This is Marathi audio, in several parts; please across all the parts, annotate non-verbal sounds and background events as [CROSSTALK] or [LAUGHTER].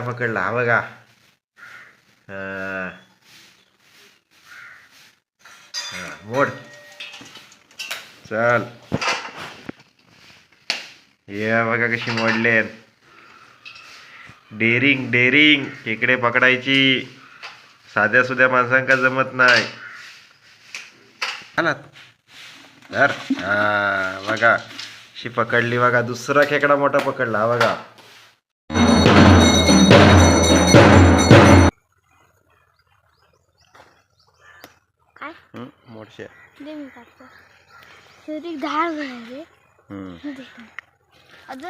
पकडला. हा बघा. मोड. चल. या बघा कशी मोडले डेरिंग डेरिंग. खेकडे पकडायची. साध्या सुध्या माणसांका जमत नाही. हा बघा. शी पकडली बघा. दुसरा खेकडा मोठा पकडला. हा बघा.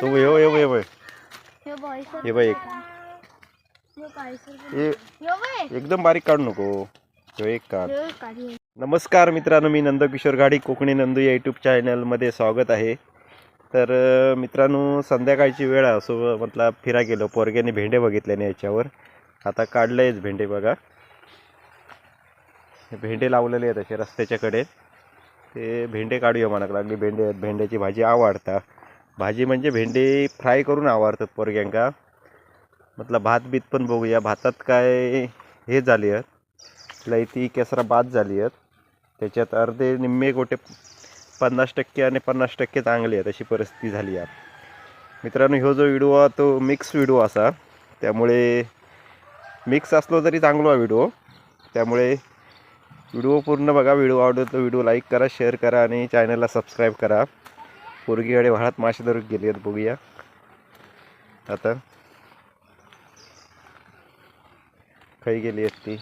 तो ये ये हे एक. एकदम बारीक काढू नको. ह्यो एक काढ. काढी नमस्कार मित्रांनो मी नंदकिशोर गाडी कोकणी नंदू या यूट्यूब चॅनलमध्ये स्वागत आहे. तर मित्रांनो संध्याकाळची वेळ असो म्हटलं फिरा गेलो पोरग्याने भेंडे बघितले नाही याच्यावर. आता काढलेच भेंडे बघा. भेंडे लावलेले आहेत असे रस्त्याच्याकडे. ते भेंडे काढूया म्हणाक लागली भेंडे आहेत भेंड्याची भाजी आवडता. भाजी म्हणजे भेंडे फ्राय करून आवडतात पोरग्यांका. म्हटलं भात बीत पण बघूया भातात काय हे झाली आहेत. लयती केसरा बाद झाली आहेत. त्याच्यात अर्धे निम्मे गोटे पन्नास टक्के आणि पन्नास टक्के चांगले आहेत अशी परिस्थिती झाली आहे. मित्रांनो ह्यो जो व्हिडिओ आहे तो मिक्स व्हिडिओ असा. त्यामुळे मिक्स असलो तरी चांगलो आहे व्हिडिओ. त्यामुळे व्हिडिओ पूर्ण बघा व्हिडिओ आवडतो तर व्हिडिओ लाईक करा शेअर करा आणि चॅनलला सबस्क्राईब करा. पोरगीकडे वाळात मासे धरून गेली आहेत बघूया. आता खाई गेली आहेत ती.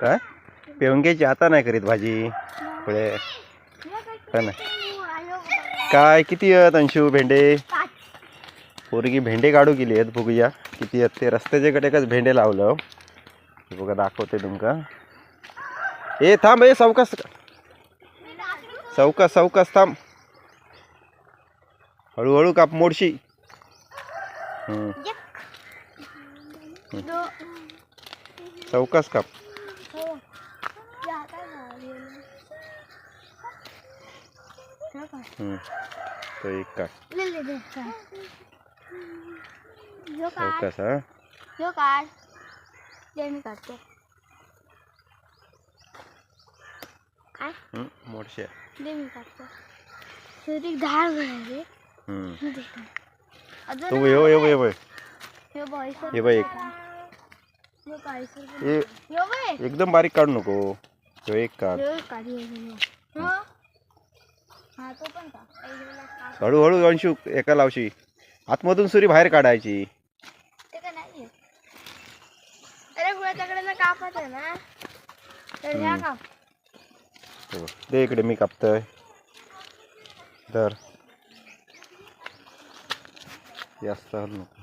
काय? पेवंग्याची आता नाही करीत भाजी. पुढे. काय किती आहेत अंशू भेंडे? पोरगी भेंडे काढू गेली आहेत बघूया. किती आहेत ते? रस्त्याच्या कडेकच भेंडे लावलं. बघा दाखवते तुमका. ए थांब ए सावकाश. सावकाश सावकाश थांब. हळूहळू काप मोडशी. चौकस काप. तो एक काप. काढ दे मी काढते काय? मोडशे. दे मी काढतो सुरीक धार हम्म. अजून तो बॉयसर एकदम बारीक काढू नको. तो एक काढ. तो? हळूहळू अंशू एका लावशी. आतमधून सुरी बाहेर काढायची ते का नाही अरे गुळाच्याकडे कापत आहे ना तर ह्या. काप हे. दे इकडे मी कापतोय धर जास्त हल नको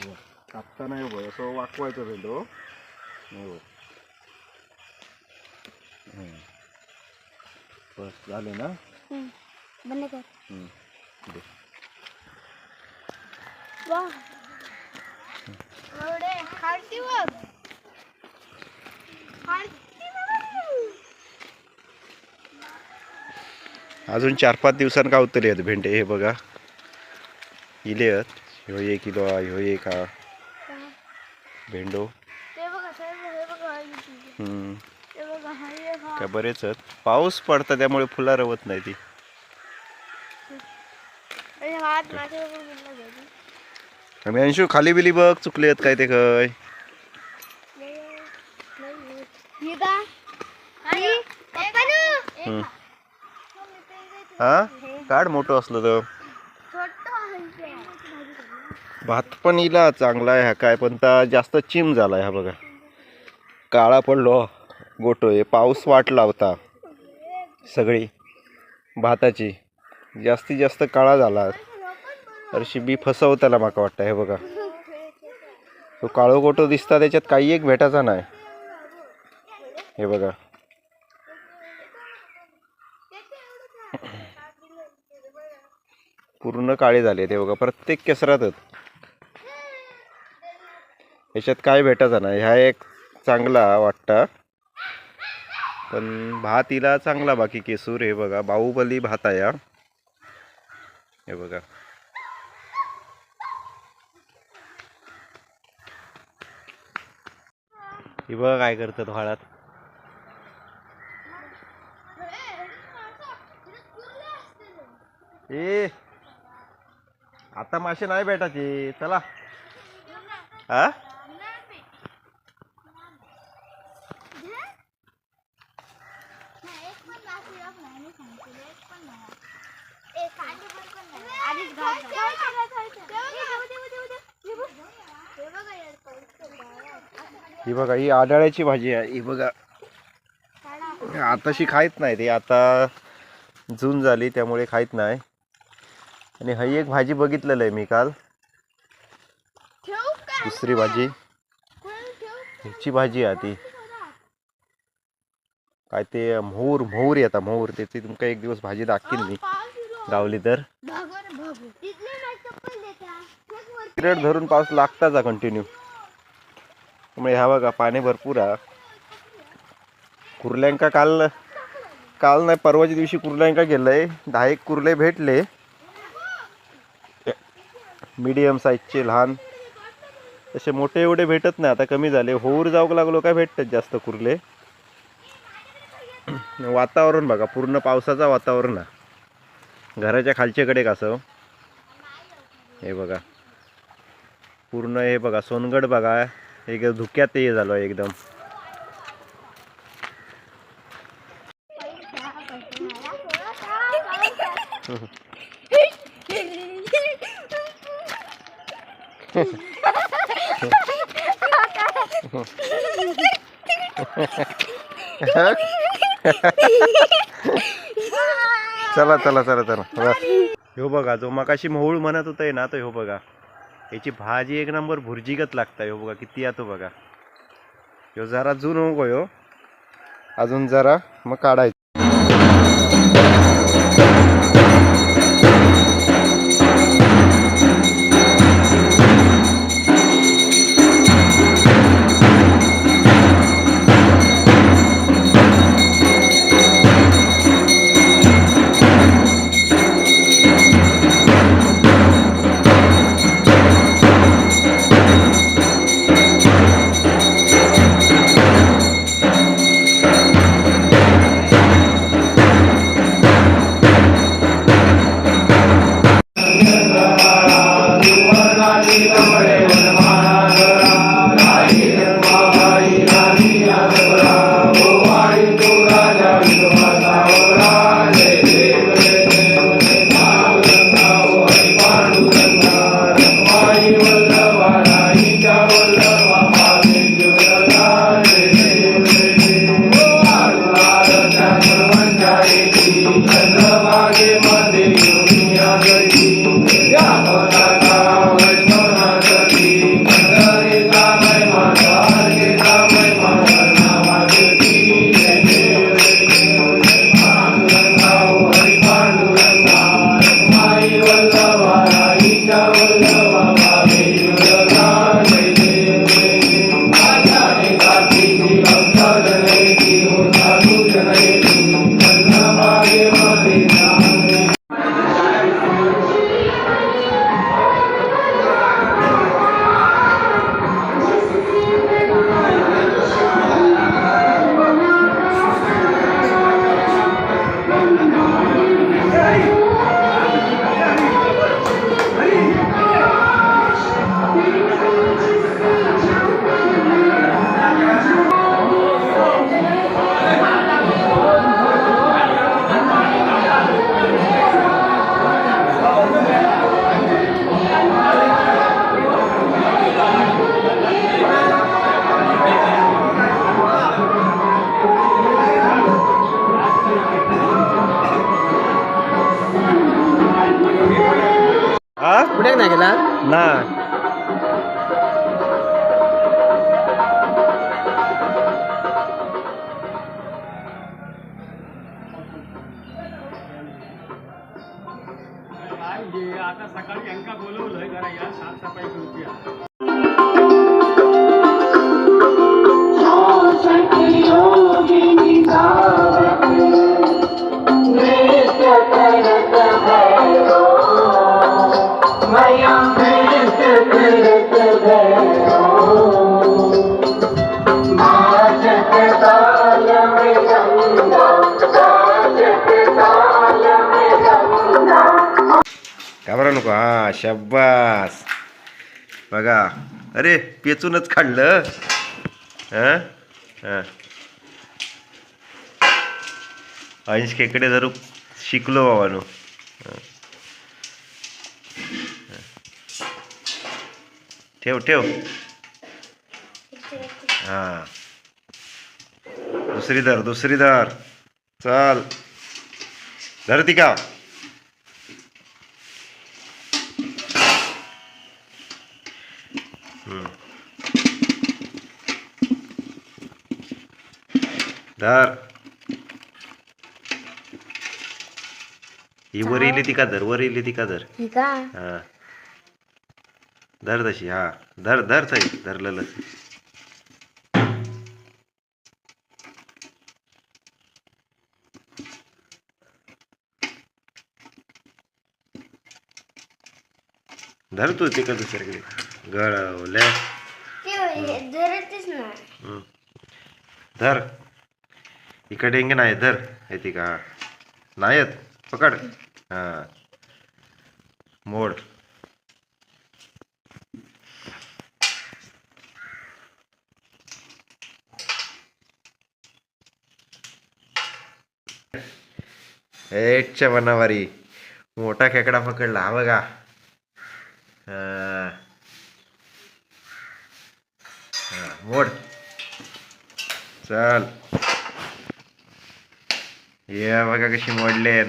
बघ. कापता नाही बघ असं वाकवायचं भेंडो नाही बघ. हम्म. बस झाले ना. बंद कर. दे. एवढे बघ. अजून चार पाच दिवसांनी का उतरले आहेत भेंडे हे बघा. इले आहेत. ह्यो एक किलो ह्यो एक हा. भेंडो. काय बरेच आहेत. पाऊस पडतं त्यामुळे फुलं रवत नाही ती आणि हात माझ्या बरोबर गेला घरी. आम्ही अंशू खाली बिली बघ चुकले आहेत काय ते काय. ही? काढ मोठं असलं तर. भात पण इला चांगला आहे हा काय पण ता जास्त चिम झालाय हा बघा. काळा पडलो गोटोय. पाऊस वाटला होता सगळी भाताची. जास्तीत जास्त काळा झाला. हरशी बी फसवताला माका वाटतं हे बघा. तो काळो गोटो दिसता त्याच्यात काही एक भेटायचा नाही. हे बघा. पूर्ण काळे झाले ते बघा. प्रत्येक केसरातच. याच्यात काय भेटायचं नाही. ह्या एक चांगला वाटता. पण भात हिला चांगला बाकी केसूर हे बघा. बाहुबली भात आहे हे बघा. ही बघा काय करतात व्हाळात ए आता मासे नाही भेटायचे. चला. हा? ही बघा ही आडाळ्याची भाजी आहे. ही बघा. आताशी खायत नाही ते आता जून झाली त्यामुळे खायत नाही. आणि ही एक भाजी बघितलेलं आहे मी काल. दुसरी भाजी. ह्याची भाजी आहे ती. काय ते मोहूर मोहूर येतात मोहूर. त्याची तुमका एक दिवस भाजी दाखीन मी. गावली तर. धरून पाऊस लागताच कंटिन्यू त्यामुळे ह्या बघा पाणी भरपूर आहे. कुर्ल्यांका काल काल नाही परवाच्या दिवशी कुर्ल्यांका गेलंय. दहा एक कुर्ले भेटले. मीडियम साईजचे लहान. तसे मोठे एवढे भेटत नाही आता कमी झाले. होऊर जाऊक लागलो काय भेटतात जास्त कुर्ले. वातावरण बघा पूर्ण पावसाचं वातावरण आहे. घराच्या खालच्याकडे कसं हे बघा. पूर्ण हे बघा सोनगड बघा. एक धुक्यात हे झालं एकदम. चला चला चला चला. ह्यो बघा जो मकाशी मोहूळ म्हणत होता ना तो ह्यो बघा. याची भाजी एक नंबर भुर्जीगत लागता हो बघा किती येतो बघा. ह्यो जरा जुन हो ह्यो अजून जरा मग काढायचं. हा कुठे नाही गेला ना आता शब्बास बघा. अरे पेचूनच काढलं हां? हां. अंश खेकडे जरूर शिकलो बाबानो. ठेव ठेव. हा. दुसरी धर दुसरी धर. चाल. धरती का? धर. ही वर इली ती का धर? वर इली ती का धर? ही का? हा. धर तशी हा. धर धर सई धरलेलं धर तू ते का दुसरीकडे. गळवल्या धरतच. धर. इकडे इंगे नाही धर. येते का? नाही येत? पकड. हा. मोड. एटच्या मनावारी मोठा खेकडा पकडला. हा बघा हा. हा, मोड चल. ये बघा कशी मोडले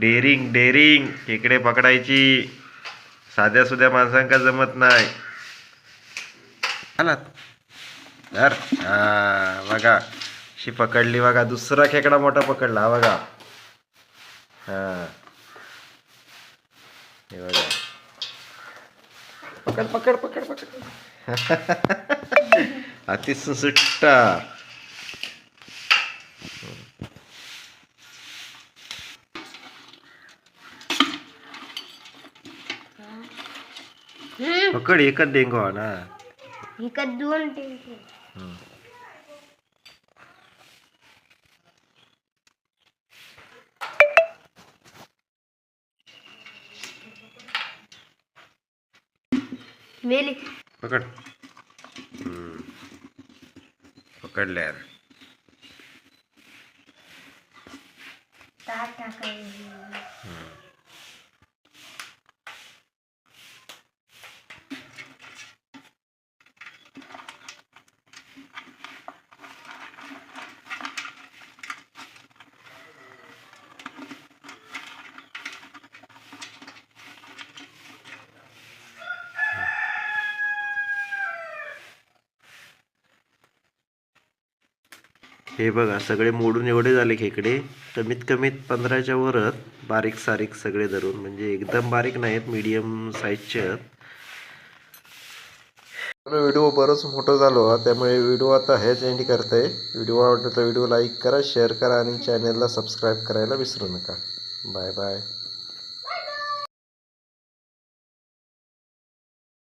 डेरिंग डेरिंग. खेकडे पकडायची. साध्या सुध्या माणसांका जमत नाही. आलात हा बघा. शी पकडली बघा. दुसरा खेकडा मोठा पकडला हा बघा. हा. हे बघा. पकड पकड पकड पकड. [LAUGHS] अति सुट्टा पकड एकच डेंगू हा ना इकडे दोन टेन्शन पकडल्या ताट टाकायची. हे बघा सगळे मोडून एवढे झाले खेकडे कमीत कमीत पंधराच्या वरच बारीक सारीक सगळे धरून म्हणजे एकदम बारीक नाहीत मीडियम साईजचे आहेत. व्हिडिओ बरंच मोठं झालो हा त्यामुळे व्हिडिओ आता हेच एंड करते व्हिडिओ आवडला तर व्हिडिओ लाईक करा शेअर करा आणि चॅनलला सबस्क्राईब करायला विसरू नका. Bye bye